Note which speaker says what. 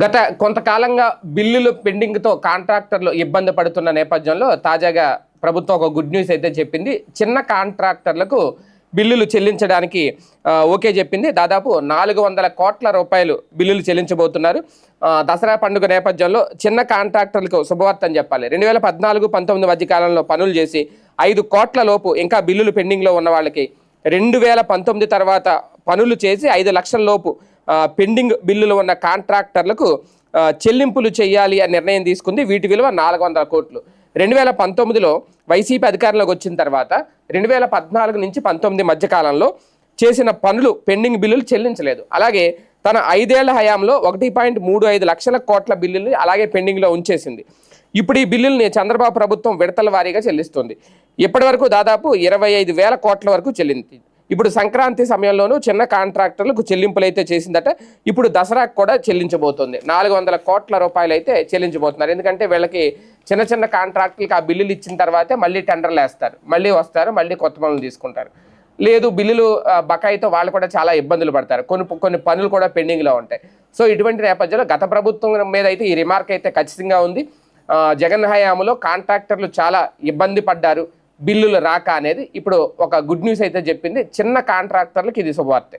Speaker 1: గత కొంతకాలంగా బిల్లులు పెండింగ్తో కాంట్రాక్టర్లు ఇబ్బంది పడుతున్న నేపథ్యంలో తాజాగా ప్రభుత్వం ఒక గుడ్ న్యూస్ అయితే చెప్పింది. చిన్న కాంట్రాక్టర్లకు బిల్లులు చెల్లించడానికి ఓకే చెప్పింది. దాదాపు నాలుగు వందల కోట్ల రూపాయలు బిల్లులు చెల్లించబోతున్నారు. దసరా పండుగ నేపథ్యంలో చిన్న కాంట్రాక్టర్లకు శుభవార్త అని చెప్పాలి. రెండు వేల పద్నాలుగు పంతొమ్మిది మధ్య కాలంలో పనులు చేసి ఐదు కోట్ల లోపు ఇంకా బిల్లులు పెండింగ్లో ఉన్న వాళ్ళకి రెండు వేల పంతొమ్మిది తర్వాత పనులు చేసి ఐదు లక్షల లోపు పెండింగ్ బిల్లులు ఉన్న కాంట్రాక్టర్లకు చెల్లింపులు చేయాలి అని నిర్ణయం తీసుకుంది. వీటి విలువ నాలుగు వందల కోట్లు. రెండు వేల పంతొమ్మిదిలో వైసీపీ అధికారంలోకి వచ్చిన తర్వాత రెండు వేల పద్నాలుగు నుంచి పంతొమ్మిది మధ్య కాలంలో చేసిన పనులు పెండింగ్ బిల్లులు చెల్లించలేదు. అలాగే తన ఐదేళ్ళ హయాంలో ఒకటి పాయింట్ మూడు ఐదు లక్షల కోట్ల బిల్లుల్ని అలాగే పెండింగ్లో ఉంచేసింది. ఇప్పుడు ఈ బిల్లుల్ని చంద్రబాబు ప్రభుత్వం విడతల వారీగా చెల్లిస్తుంది. ఇప్పటి వరకు దాదాపు ఇరవై ఐదు వేల కోట్ల వరకు చెల్లింది. ఇప్పుడు సంక్రాంతి సమయంలోనూ చిన్న కాంట్రాక్టర్లకు చెల్లింపులు అయితే చేసిందట. ఇప్పుడు దసరాకు కూడా చెల్లించబోతుంది. నాలుగు వందల కోట్ల రూపాయలు అయితే చెల్లించబోతున్నారు. ఎందుకంటే వీళ్ళకి చిన్న చిన్న కాంట్రాక్టులకి ఆ బిల్లులు ఇచ్చిన తర్వాతే మళ్ళీ టెండర్లు వేస్తారు. మళ్ళీ వస్తారు మళ్ళీ కొత్త పనులు తీసుకుంటారు. లేదు బిల్లులు బకాయితో వాళ్ళు కూడా చాలా ఇబ్బందులు పడతారు. కొన్ని కొన్ని పనులు కూడా పెండింగ్లో ఉంటాయి. సో ఇటువంటి నేపథ్యంలో గత ప్రభుత్వం మీద అయితే ఈ రిమార్క్ అయితే ఖచ్చితంగా ఉంది. జగన్ హయాంలో కాంట్రాక్టర్లు చాలా ఇబ్బంది పడ్డారు. బిల్లులు రాక అనేది ఇప్పుడు ఒక గుడ్ న్యూస్ అయితే చెప్పింది. చిన్న కాంట్రాక్టర్లకు ఇది శుభవార్తే.